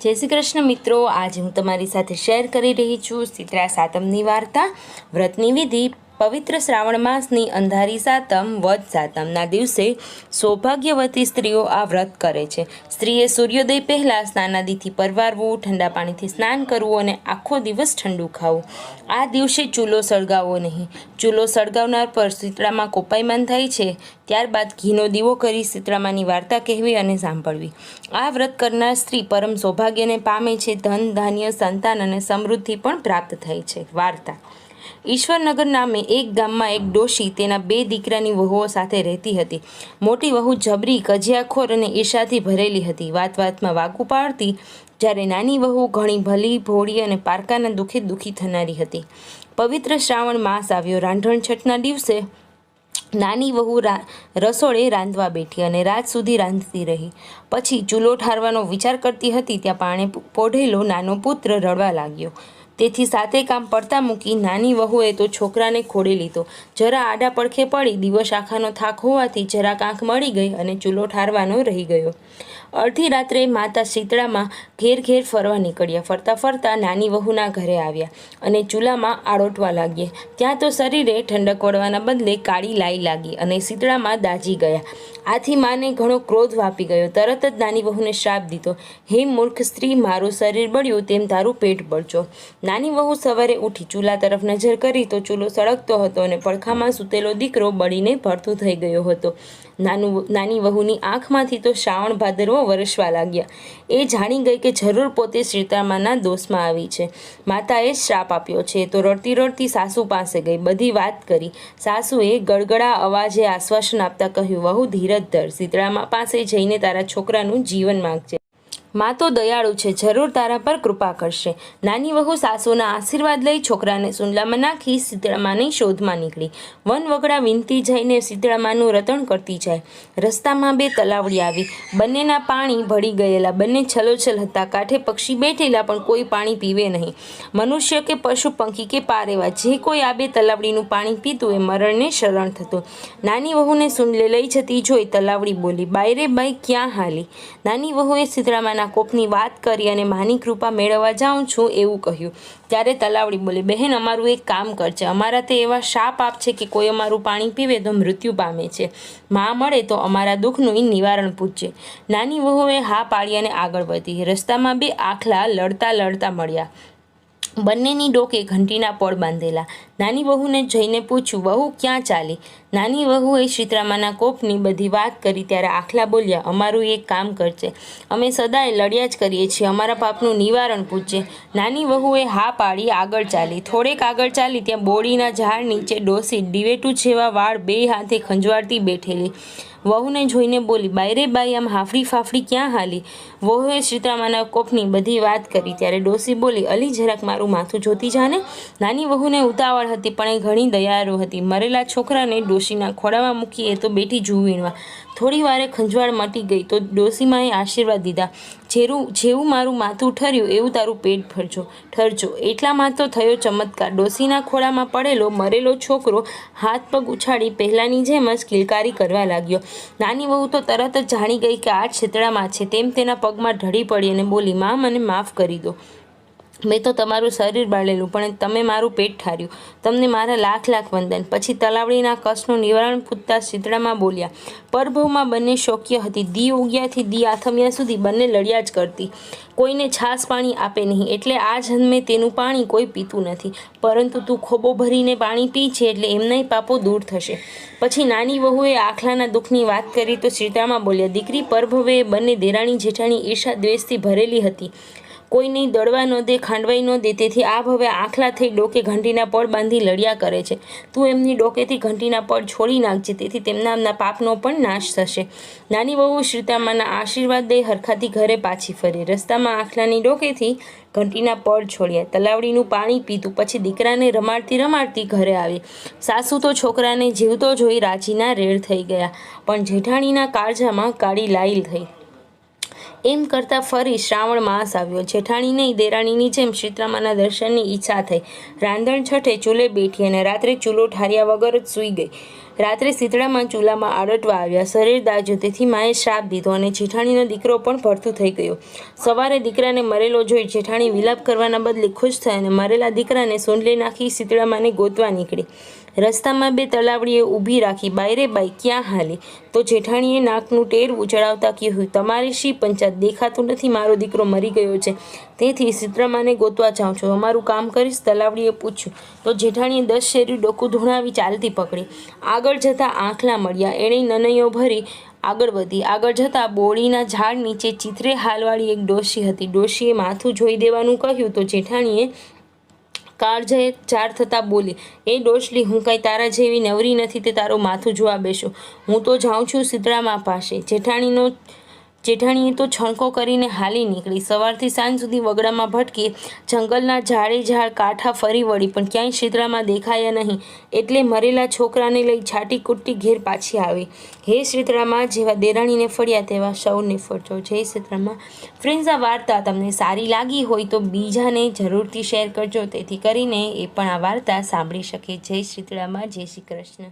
જય શ્રી કૃષ્ણ મિત્રો. આજે હું તમારી સાથે શેર કરી રહી છું સીતરા સાતમની વાર્તા, વ્રતની વિધિ પવિત્ર શ્રાવણ માસની અંધારી સાતમ, વદ સાતમના દિવસે સૌભાગ્યવતી સ્ત્રીઓ આ વ્રત કરે છે. સ્ત્રીએ સૂર્યોદય પહેલાં સ્નાનાદિથી પરવારવું, ઠંડા પાણીથી સ્નાન કરવું અને આખો દિવસ ઠંડુ ખાવું. આ દિવસે ચૂલો સળગાવવો નહીં. ચૂલો સળગાવનાર પર શીતળામાં કોપાયમાન થાય છે. ત્યારબાદ ઘીનો દીવો કરી શીતળામાની વાર્તા કહેવી અને સાંભળવી. આ વ્રત કરનાર સ્ત્રી પરમ સૌભાગ્યને પામે છે. ધન, ધાન્ય, સંતાન અને સમૃદ્ધિ પણ પ્રાપ્ત થાય છે. વાર્તા. ઈશ્વરનગર નામે એક ગામમાં એક ડોશી તેના બે દીકરાની વહુઓ સાથે રહેતી હતી. મોટી વહુ જબરી, કજિયાખોર અને ઈર્ષાથી ભરેલી હતી. વાત વાતમાં વાગુ પાડતી જ્યારે નાની વહુ ઘણી ભલી, ભોળી અને પારકાના દુઃખે દુઃખી થનારી હતી. પવિત્ર શ્રાવણ માસ આવ્યો. રાંધણ છઠના દિવસે નાની વહુ રસોડે રાંધવા બેઠી અને રાત સુધી રાંધતી રહી. પછી ચૂલો ઠારવાનો વિચાર કરતી હતી, ત્યાં પાણે પોઢેલો નાનો પુત્ર રડવા લાગ્યો. તેથી સાથે કામ પડતા મૂકી નાની વહુએ તો છોકરાને ખોડી લીધો. જરા આડા પડખે પડી, દિવસ આખાનો થાક હોવાથી જરા કાંખ મળી ગઈ અને ચૂલો ઠારવાનો રહી ગયો. અડધી રાત્રે માતા શીતળામાં ઘેર ઘેર ફરવા નીકળ્યા. ફરતા ફરતા નાની વહુના ઘરે આવ્યા અને ચૂલામાં આડોટવા લાગ્યા. ત્યાં તો શરીરે ઠંડક વળવાના બદલે કાળી લાઈ લાગી અને શીતળામાં દાજી ગયા. આથી માને ઘણો ક્રોધ વાપી ગયો. તરત જ નાની વહુને શ્રાપ દીધો, હે મૂર્ખ સ્ત્રી, મારું શરીર બળ્યું તેમ તારું પેટ બળજો. નાની વહુ સવારે ઉઠી ચૂલા તરફ નજર કરી તો ચૂલો સળગતો હતો અને પડખામાં સૂતેલો દીકરો બળીને ભરતું થઈ ગયો હતો. નાનું નાની વહુની આંખમાંથી તો શ્રાવણ ભાદરવો વરસવા લાગ્યા. એ જાણી ગઈ કે જરૂર પોતે સીતામાના દોષમાં આવી છે. માતાએ શ્રાપ આપ્યો છે. તો રડતી રડતી સાસુ પાસે ગઈ. બધી વાત કરી. સાસુએ ગળગળા અવાજે આશ્વાસન આપતા કહ્યું, વહુ ધીરજ ધર. શીતળામાં પાસે જઈને તારા છોકરાનું જીવન માંગજે. માં તો દયાળુ છે, જરૂર તારા પર કૃપા કરશે. નાની વહુ સાસુના આશીર્વાદ લઈ છોકરાને સુંદલામાં નાખી શીતળામાની શોધમાં નીકળી. વન વગડા વિનતી જઈને શીતળામાનું રતણ કરતી જાય. રસ્તામાં બે તલાવડી આવી. બંનેના પાણી ભળી ગયેલા. બંને છલોછલ હતા. કાંઠે પક્ષી બેઠેલા, પણ કોઈ પાણી પીવે નહીં. મનુષ્ય કે પશુ, પંખી કે પારેવા, જે કોઈ આ બે તલાવડીનું પાણી પીતું એ મરણને શરણ થતું. નાની વહુને સુંડલે લઈ જતી જોઈ તલાવડી બોલી, બાયરે બાઈ, ક્યાં હાલી? નાની વહુએ શીતળામાના કોપની વાત કરી અને માની કૃપા મેળવવા જાઉં છું એવું કહ્યું. ત્યારે તલાવડી બોલી, બહેન, અમારું એક કામ કરજે. અમારા તે એવા શાપ આપ છે કે કોઈ અમારું પાણી પીવે તો મૃત્યુ પામે છે. માં મળે તો અમારા દુઃખનું નિવારણ પૂછજે નાની વહુએ હા પાડી અને આગળ વધી. રસ્તામાં બે આખલા લડતા લડતા મળ્યા. બંનેની ડોકે ઘંટીના પળ બાંધેલા. નાની વહુને જઈને પૂછ્યું, વહુ, ક્યાં ચાલી? નાની વહુએ શીતળામાના કોપની બધી વાત કરી ત્યારે આખલા બોલ્યા, અમારું એક કામ કરજે. અમે સદાય લડ્યા જ કરીએ છીએ, અમારા પાપનું નિવારણ પૂછજે નાની વહુએ હા પાડી આગળ ચાલી. થોડેક આગળ ચાલી ત્યાં બોડીના ઝાડ નીચે ડોસી ડિવેટું જેવા વાળ બે હાથે ખંજવાળતી બેઠેલી. વહુને જોઈને બોલી બાયરે બાઈ, આમ હાફડી ફાફડી ક્યાં હાલી? વહુએ સીતામાના કોપની બધી વાત કરી ત્યારે ડોસી બોલી, અલી, જરાક મારું માથું જોતી જાને? નાની વહુને ઉતાવળ હતી, પણ એ ઘણી દયાળુ હતી. મરેલા છોકરાને ડોશીના ખોડામાં મૂકી એ તો બેટી જુવીણવા થોડી વારે ખંજવાળ મટી ગઈ તો ડોશીમાએ આશીર્વાદ દીધા. જેરું, જેવું મારું માથું ઠર્યું, એવું તારું પેટ ભરજો, ઠરજો. એટલામાં તો થયો ચમત્કાર. ડોસીના ખોળામાં પડેલો મરેલો છોકરો હાથ પગ ઉછાળી પહેલાંની જેમ જ કિલકારી કરવા લાગ્યો. નાની વહુ તો તરત જ જાણી ગઈ કે આ છેતડામાં છે. તેમ તેના પગમાં ઢળી પડી અને બોલી, માં, મને માફ કરી દો. મેં તો તમારું શરીર બાળેલું, પણ તમે મારું પેટ ઠાર્યું. તમને મારા લાખ લાખ વંદન. પછી તલાવડીના કષ્ટનું નિવારણ પૂછતા શીતળામાં બોલ્યા, પરભવમાં બંને શોક્ય હતી. દી ઉગ્યાથી દી આથમ્યા સુધી બંને લડ્યા જ કરતી. કોઈને છાસ પાણી આપે નહીં. એટલે આ જન્મે તેનું પાણી કોઈ પીતું નથી. પરંતુ તું ખોબો ભરીને પાણી પી છે એટલે એમનાય પાપો દૂર થશે. પછી નાની વહુએ આખલાના દુઃખની વાત કરી તો શીતળામાં બોલ્યા, દીકરી પરભવે બંને દેરાણી જેઠાણી ઈર્ષા દ્વેષથી ભરેલી હતી. કોઈને દળવા ન દે, ખાંડવાઈ ન દે, તેથી આ હવે આખલા થઈ ડોકે ઘંટીના પડ બાંધી લડ્યા કરે છે. તું એમની ડોકેથી ઘંટીના પડ છોડી નાખજે, તેથી તેમના પાપનો પણ નાશ થશે. નાની વહુ શ્રીતામાના આશીર્વાદ દઈ હરખાથી ઘરે પાછી ફરી. રસ્તામાં આખલાની ડોકેથી ઘંટીના પડ છોડ્યા. તલાવડીનું પાણી પીધું, પછી દીકરાને રમાડતી રમાડતી ઘરે આવી. સાસુ તો છોકરાને જીવતો જોઈ રાજીના રેડ થઈ ગયા, પણ જેઠાણીના કાળજામાં કાળી લાઈલ થઈ. એમ કરતાં ફરી શ્રાવણ માસ આવ્યો. જેઠાણી નહીં દેરાણીની જેમ શીતળામાના દર્શનની ઈચ્છા થઈ. રાંધણ છઠે ચૂલે બેઠી અને રાત્રે ચૂલો ઠાર્યા વગર જ સૂઈ ગઈ. રાત્રે શીતળામાં ચૂલામાં આડટવા આવ્યા. શરીર દાજ્યું. તેથી માએ શ્રાપ દીધો અને જેઠાણીનો દીકરો પણ ભરતું થઈ ગયો. સવારે દીકરાને મરેલો જોઈ જેઠાણી વિલાપ કરવાના બદલે ખુશ થઈ અને મરેલા દીકરાને સુંડલી નાખી શીતળામાને ગોતવા નીકળી. રસ્તામાં બે તલાવડીએ ઊભી રાખી બાયરે બાઈ ક્યાં હાલી? તો જેઠાણીએ નાકનું ટેરવું ચડાવતા કહ્યું, તમારે શી પંચાયત દેખાતું નથી? મારો દીકરો મરી ગયો છે. તેથી સિત્રમાને ગોતવા જાઉં છું. અમારું કામ કરીશ. તલાવડીએ પૂછ્યું. તો જેઠાણીએ દસ શેરી ડોકું ધૂણાવી ચાલતી પકડી. આગળ જતાં આંખલા મળ્યા. એણે નનૈયો ભરી આગળ વધી. આગળ જતાં બોળીના ઝાડ નીચે ચિત્રે હાલવાળી એક ડોશી હતી. ડોશીએ માથું જોઈ દેવાનું કહ્યું. તો જેઠાણીએ કાળજએ ચાર થતાં બોલી, એ ડોશલી, હું કાંઈ તારા જેવી નવરી નથી, તે તારું માથું જોવા બેસો. હું તો જાઉં છું શીતળામાં પાસે જેઠાણીનો જેઠાણીએ તો છણકો કરીને હાલી નીકળી. સવારથી સાંજ સુધી વગડામાં ભટકી જંગલના ઝાડે ઝાડ કાંઠા ફરી વળી, પણ ક્યાંય શીતળામાં દેખાયા નહીં. એટલે મરેલા છોકરાને લઈ છાટી કુટ્ટી ઘેર પાછી આવી. હે શીતળામાં જેવા દેરાણીને ફળ્યા તેવા સૌને ફળજો જય શીતળામાં ફ્રેન્ડ્સ, આ વાર્તા તમને સારી લાગી હોય તો બીજાને જરૂરથી શેર કરજો. તેથી કરીને એ પણ આ વાર્તા સાંભળી શકે. જય શીતળામાં જય શ્રી કૃષ્ણ.